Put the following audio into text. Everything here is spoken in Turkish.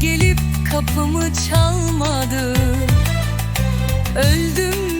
Gelip kapımı çalmadı. Öldüm